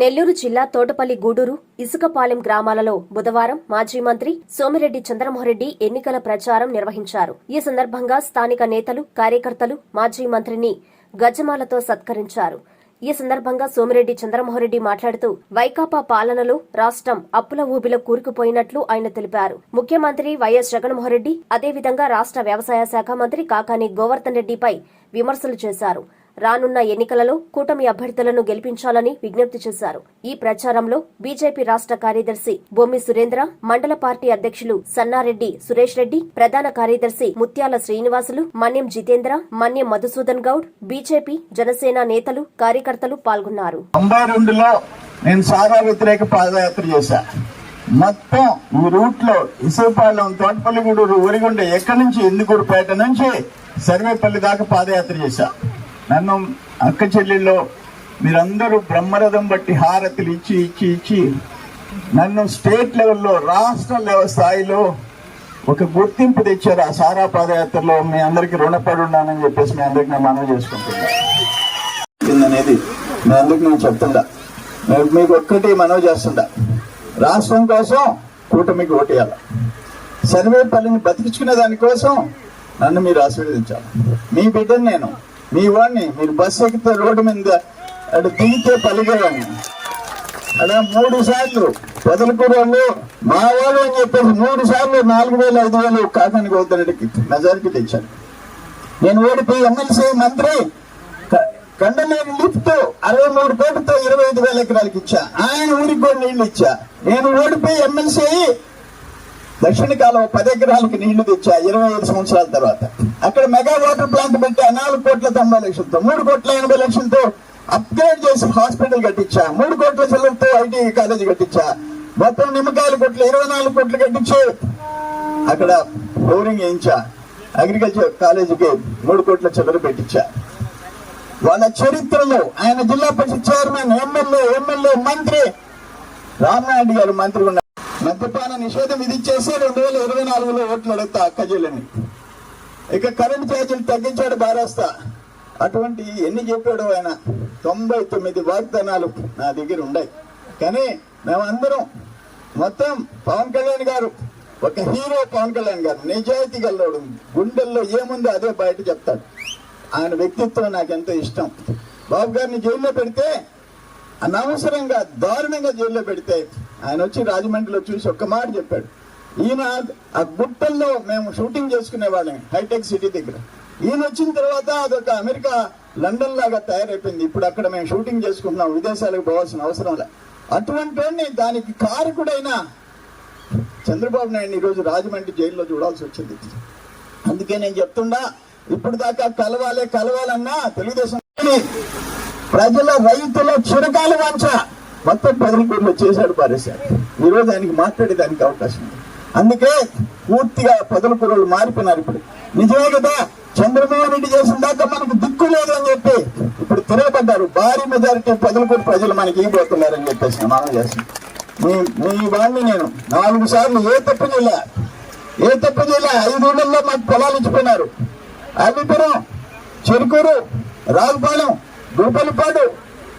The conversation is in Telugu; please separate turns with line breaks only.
నెల్లూరు జిల్లా తోటపల్లి గూడూరు ఇసుకపాలెం గ్రామాలలో బుధవారం మాజీ మంత్రి సోమిరెడ్డి చంద్రమోహన్రెడ్డి ఎన్నికల ప్రచారం నిర్వహించారు. ఈ సందర్భంగా స్థానిక నేతలు కార్యకర్తలు మాజీ మంత్రిని గజమాలతో సత్కరించారు. ఈ సందర్భంగా సోమిరెడ్డి చంద్రమోహన్రెడ్డి మాట్లాడుతూ వైకాపా పాలనలో రాష్ట్రం అప్పుల ఊబిలో కూరుకుపోయినట్లు ఆయన తెలిపారు. ముఖ్యమంత్రి వైఎస్ జగన్మోహన్రెడ్డి అదేవిధంగా రాష్ట్ర వ్యవసాయ శాఖ మంత్రి కాకాని గోవర్ధన్ రెడ్డిపై విమర్శలు చేశారు. రానున్న ఎన్నికలలో కూటమి అభ్యర్థులను గెలిపించాలని విజ్ఞప్తి చేశారు. ఈ ప్రచారంలో బీజేపీ రాష్ట్ర కార్యదర్శి బొమ్మి సురేంద్ర మండల పార్టీ అధ్యక్షులు సన్నారెడ్డి సురేష్ రెడ్డి ప్రధాన కార్యదర్శి ముత్యాల శ్రీనివాసులు మన్యం జితేంద్ర మన్యం మధుసూదన్ గౌడ్ బీజేపీ జనసేన నేతలు కార్యకర్తలు పాల్గొన్నారు.
నేను సారా వ్యతిరేక పాదయాత్ర చేశా. మొత్తం ఈ రూట్లో ఇసుపాలెం తోటపల్లిగూడూరు ఊరిగుండ ఎక్కడి నుంచి ఎందుకూరుపేట నుంచి సర్వేపల్లి దాకా పాదయాత్ర చేశా. నన్ను అక్క చెల్లెల్లో మీరందరూ బ్రహ్మరథం బట్టి హారతులు ఇచ్చి ఇచ్చి ఇచ్చి నన్ను స్టేట్ లెవెల్లో రాష్ట్ర లెవెల్ స్థాయిలో ఒక గుర్తింపు తెచ్చారు ఆ సారా పాదయాత్రలో మీ అందరికి రుణపడి ఉన్నానని చెప్పేసి మీ అందరికి నేను మనవి చేసుకుంటున్నా. అనేది మీ అందరికి నేను చెప్తుండా. మీకు ఒక్కటి మనవి చేస్తుండా. రాష్ట్రం కోసం కూటమికి ఓటేయాలి. సర్వేపల్లిని బతికించుకునే దానికోసం నన్ను మీరు ఆశీర్వదించాలి. మీ బిడ్డను నేను మీ వాడిని మీరు బస్సు ఎక్కితే రోడ్డు మీద అటు దిగితే పలికేవాడిని అలా మూడు సార్లు పొదలకూరలు మా వాళ్ళు అని చెప్పేసి మూడు సార్లు నాలుగు వేలు ఐదు వేలు కాకానికి వద్దనడికి మెజారిటీ తెచ్చాను నేను ఓడిపోయి ఎమ్మెల్సీ మంత్రి కండలేని లిఫ్ట్ అరవై మూడు కోట్లతో ఇరవై ఐదు వేల ఎకరాలకి ఇచ్చా ఆయన ఊరికి కూడా నీళ్ళు ఇచ్చా నేను ఓడిపోయి ఎమ్మెల్సీ దక్షిణ కాలం పది ఎకరాలకు నీళ్ళు తెచ్చా ఇరవై ఐదు సంవత్సరాల తర్వాత. అక్కడ మెగా వాటర్ ప్లాంట్ పెట్టి నాలుగు కోట్ల తొంభై లక్షలతో మూడు కోట్ల ఎనభై లక్షలతో అప్గ్రేడ్ చేసి హాస్పిటల్ కట్టించా మూడు కోట్ల చెల్లెలతో ఐటీ కాలేజీ కట్టించా. మొత్తం నిమ్మకాయల కోట్లు ఇరవై నాలుగు కోట్లు కట్టించి అక్కడ ఫ్లోరింగ్ వేయించా. అగ్రికల్చర్ కాలేజీకి మూడు కోట్ల చిల్లర పెట్టించా. వాళ్ళ చరిత్రలో ఆయన జిల్లా పరిషత్ చైర్మన్ ఎమ్మెల్యే ఎమ్మెల్యే మంత్రి రామ్నాయుడు గారు మంత్రి మద్యపాన నిషేధం విధించేసి రెండు వేల ఇరవై నాలుగులో ఓట్లు అడుగుతా అక్కజీలని ఇక కరెంట్ ఛార్జీలు తగ్గించాడు బారాస్తా అటువంటి ఎన్ని చెప్పాడు ఆయన? తొంభై తొమ్మిది వాగ్దానాలు నా దగ్గర ఉన్నాయి కానీ మేమందరం మొత్తం పవన్ కళ్యాణ్ గారు ఒక హీరో పవన్ కళ్యాణ్ గారు నిజాయితీ గల్లోడు గుండెల్లో ఏముందో అదే బయట చెప్తాడు. ఆయన వ్యక్తిత్వం నాకు ఎంతో ఇష్టం. బాబు గారిని జైల్లో పెడితే అనవసరంగా దారుణంగా జైల్లో పెడితే ఆయన వచ్చి రాజమండ్రిలో చూసి ఒక్క మాట చెప్పాడు. ఈయన ఆ గుట్టల్లో మేము షూటింగ్ చేసుకునే వాళ్ళం హైటెక్ సిటీ దగ్గర. ఈయన వచ్చిన తర్వాత అదొక అమెరికా లండన్ లాగా తయారైపోయింది. ఇప్పుడు అక్కడ మేము షూటింగ్ చేసుకుంటున్నాం విదేశాలకు పోవాల్సిన అవసరం లే. అటువంటి దానికి కారకుడైన చంద్రబాబు నాయుడు ఈరోజు రాజమండ్రి జైల్లో చూడాల్సి వచ్చింది. అందుకే నేను చెప్తుండా ఇప్పుడు దాకా కలవాలే కలవాలన్నా తెలుగుదేశం ప్రజల రైతుల చిరకాల వాంఛ. మొత్తం పదకొండులో చేశాడు పారేశాడు ఈ రోజు ఆయనకి మాట్లాడేదానికి అవకాశం ఉంది. అందుకే పూర్తిగా పదలకూరలు మారిపోయినారు ఇప్పుడు. నిజమే కదా? చంద్రబాబు రెడ్డి చేసిన దాకా మనకు దిక్కు లేదు అని చెప్పి ఇప్పుడు తిరగబడ్డారు. భారీ మెజారిటీ పదలకూరు ప్రజలు మనకి ఇవ్వబోతున్నారని చెప్పేసి మనం చేస్తున్నాం. మీ మీ వాడిని నేను నాలుగు సార్లు ఏ తప్పు చేయలే. ఏ తప్పు చేయలే. ఐదు మాకు పొలాలు ఇచ్చిపోయినారు. అల్లిపురం చెరుకూరు రావుపాలెం గుడిపల్లిపాడు